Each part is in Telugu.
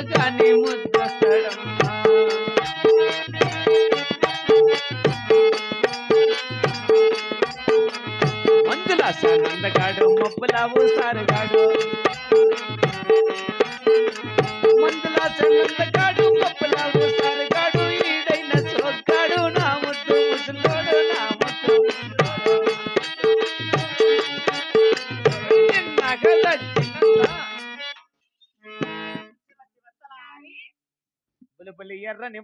जाने मुद्र सानंद गाडो मपला वो सार गाडो. मंदला सानंद गाडो मपला वो सार ఎర్రని.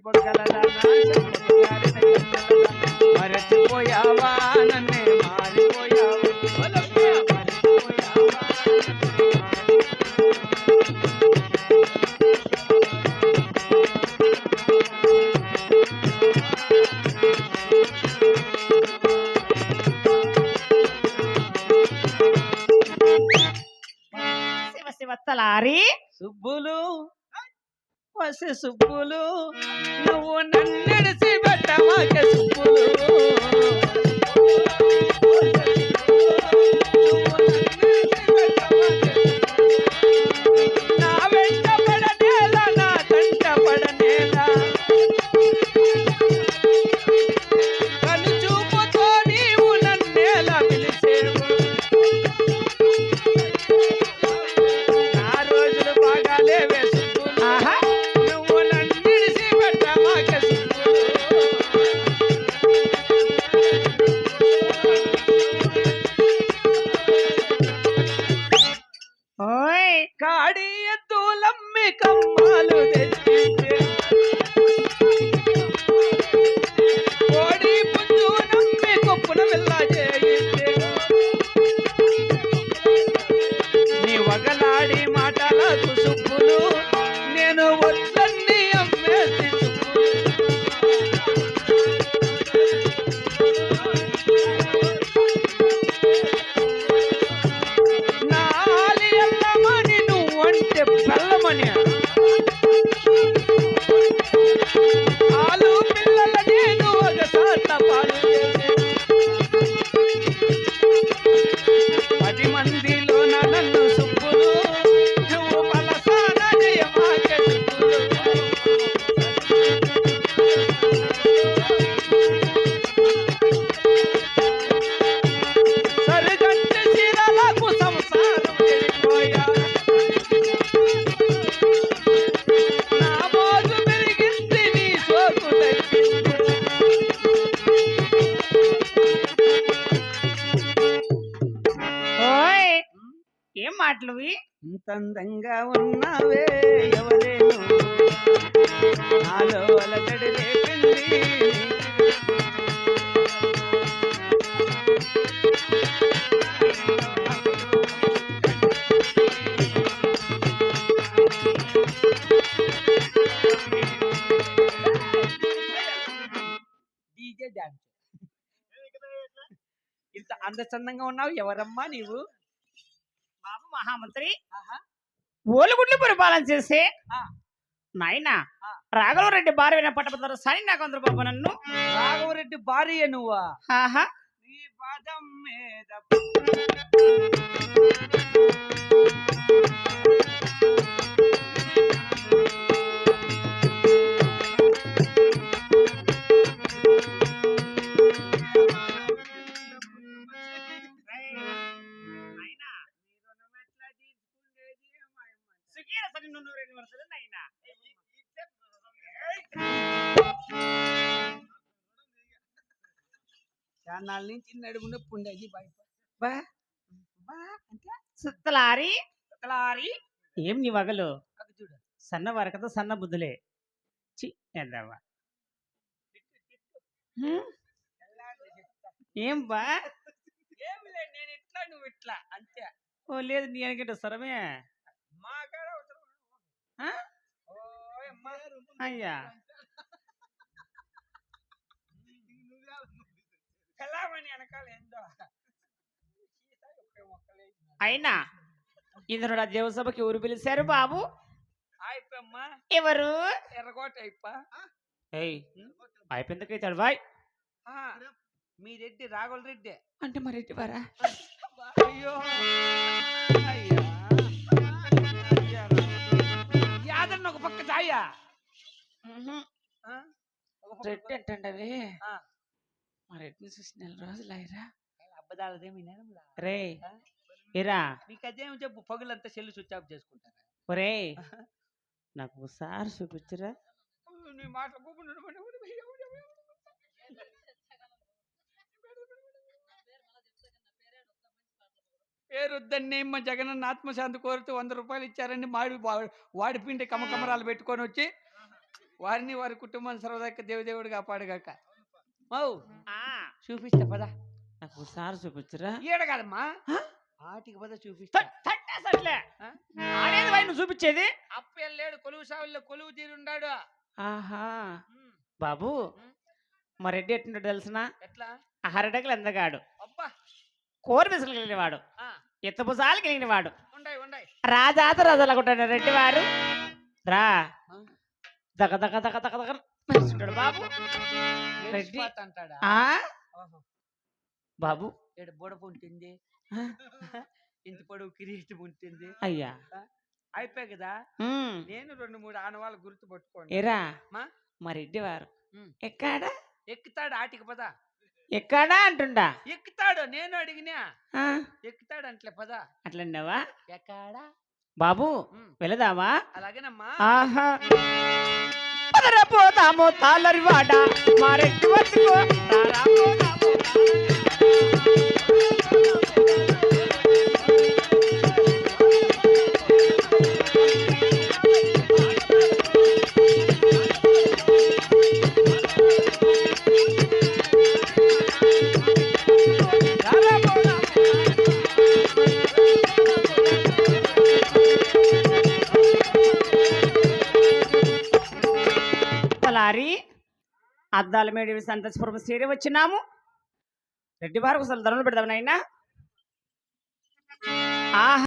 మరచిపోయావా నన్నే మారిపోయావా బులబులి మరిచిపోయావా నన్నే శివ శివ తలారి సుబ్బులు వసి సుబ్బులు. నువ్వు నన్నెడిసి పెట్టమాక సుబ్బులు. ನೀ ఇవి? ఉన్నావే ఎవరే నాలో అలజడి డీజే డాన్స్ ఇంత అందచందంగా ఉన్నావు ఎవరమ్మా నీవు? మహామంత్రి. ఓలుగుడ్లు పరిపాలన చేసే. నాయనా. రాఘవరెడ్డి భార్య పట్టపడతారు సరే నాకు అందరు బాబు నన్ను. రాఘవరెడ్డి భార్య నువ్వా? ఆహా. నీ పాదం మీద చాన్నాళ్ళ నుంచి నడుము నొప్పి ఉండేది బా బా. అంటే సుత్తలారి. తలారి ఏం నీ వగలు? చూడు. సన్న వరకతో సన్న బుద్ధులే. చి ఎందవ్వా. ఏం బా? ఏమి లేదు నేను ఇట్లా నువ్వు ఇట్లా అంతే. ఓ లేదు నీ అనుకుంటే సరమే మా కాడ అవసరం ఆ? ఓయమ్మా. అయ్యా. వెనకాల ఏందో. అయినా ఇంద్రుడు ఆ దేవసభకి ఊరు పిలిచారు బాబు? అయిపోయమ్మా ఎవరు? ఏయ్ అయిపోయిందకైతాడు బాయ్. మీ రెడ్డి రాఘుల రెడ్డి అంటే మరి వారా? అయ్యో. యాదన్న ఒక పక్క దాయా ఆ? ఒక పక్క రెడ్ ఏంటండి అవి. మా రెడ్ని చూసి నెల రోజులు అయ్యరా? అబ్బదాలదేమి నేనంలా. రే ఆ? ఇరా మీకు అదేం చెప్పు? పగులంతా సెల్లు స్విచ్ ఆఫ్ చేసుకుంటారా? ఒరే నాకు ఒకసారి చూపించరా నీ మాటలు కూకుంటున్నా పేరొద్దని మా జగనన్న ఆత్మశాంతి కోరుతూ వంద రూపాయలు ఇచ్చారని మాడి వాడిపిండి కమకమరాలు పెట్టుకొని వచ్చి వారిని వారి కుటుంబాన్ని సర్వదాక దేవదేవుడు కాపాడుగాక. మౌ! చూపిస్తా పదా. నాకు ఒకసారి చూపించరా? ఈడ కాదమ్మా? ఆటికి పద చూపిస్తా. తట్టేసట్లే? ఆడేది చూపించేది? అప్ప లేడు కొలువు సావుల్లో కొలువు తీరుండాడు. ఆహా. బాబు. మా రెడ్డి ఎట్టుండో తెలిసిన? ఎట్లా? అరటకులు ఎందగాడు అబ్బా. కోరి మిసలు కలిగిన వాడు ఆ, ఎత్తపుసాలు కలిగిన వాడు ఉండాయి ఉండాయి. రాజాత రాజాలకుంటాడు రెడ్డి వారు రా? దగ దగ దగ దగ దగ. మెరుస్తుంటాడు బాబు. రెడ్డి. అంటాడా. బాబు. బుడప ఉంటుంది ఇంత పొడవు కిరీటం ఉంటుంది అయ్యా అయిపోయి కదా? నేను రెండు మూడు ఆనవాళ్ళు గుర్తు పట్టుకోండి. ఏరా? మా? మా రెడ్డి వారు. ఉమ్. ఎక్కాడా? ఎక్కుతాడు ఆటికి పద. ఎక్కాడా అంటుండా? ఎక్కుతాడు నేను అడిగినా. ఎక్కుతాడు అంట్లే పద. అట్లన్నావా? ఎక్కడా? బాబు ఉమ్, వెళదామా? అలాగేనమ్మా. ఆహా! పదరా పోదాము తాళరివాడ మారెట్టు రెడ్డి వద్దకు రారా పోదాము రారా అద్దాల మేడి సంతోషపురం చేరి వచ్చినాము. రెడ్డి వారు అసలు ధరలు పెడదాం నాయనా. ఆహా.